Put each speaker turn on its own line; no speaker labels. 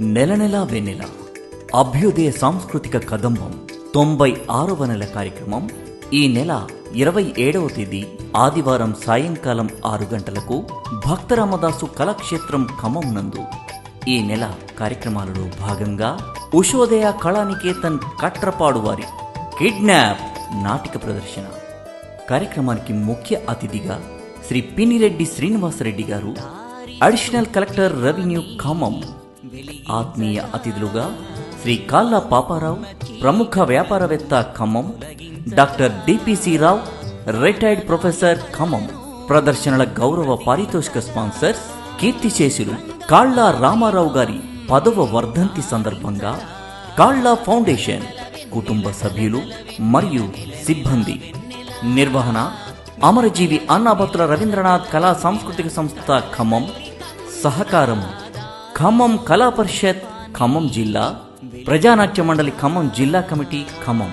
నెల నెలా వెన్నెల. అభ్యుదయ సాంస్కృతిక కదంబం తొంభై ఆరవ నెల కార్యక్రమం ఈ నెల ఇరవై ఏడవ తేదీ ఆదివారం సాయంకాలం ఆరు గంటలకు భక్తరామదాసు కళాక్షేత్రం ఖమ్మం నందు. ఈ నెల కార్యక్రమాలలో భాగంగా ఉషోదయ కళానికేతన్ కట్రపాడు వారి కిడ్నాప్ నాటిక ప్రదర్శన. కార్యక్రమానికి ముఖ్య అతిథిగా శ్రీ పినిరెడ్డి శ్రీనివాసరెడ్డి గారు అడిషనల్ కలెక్టర్ రెవెన్యూ ఖమ్మం ఆత్మీయ అతిథులుగా శ్రీ కాళ్ళ పాపారావు ప్రముఖ వ్యాపారవేత్త Khammam doctor DPC Rao retired professor Khammam ప్రదర్శనల గౌరవ పారితోషిక స్పాన్సర్స్ కీర్తిశేషులు కాళ్ళ రామారావు గారి పదవ వర్ధంతి సందర్భంగా కాళ్ళ ఫౌండేషన్ కుటుంబ సభ్యులు మరియు సిబ్బంది నిర్వహణ అమరజీవి అన్నాభత్ర రవీంద్రనాథ్ కళా సాంస్కృతిక సంస్థ ఖమ్మం సహకారం ఖమ్మం కళా పరిషత్ ఖమ్మం జిల్లా ప్రజానాట్య మండలి ఖమ్మం జిల్లా కమిటీ ఖమ్మం.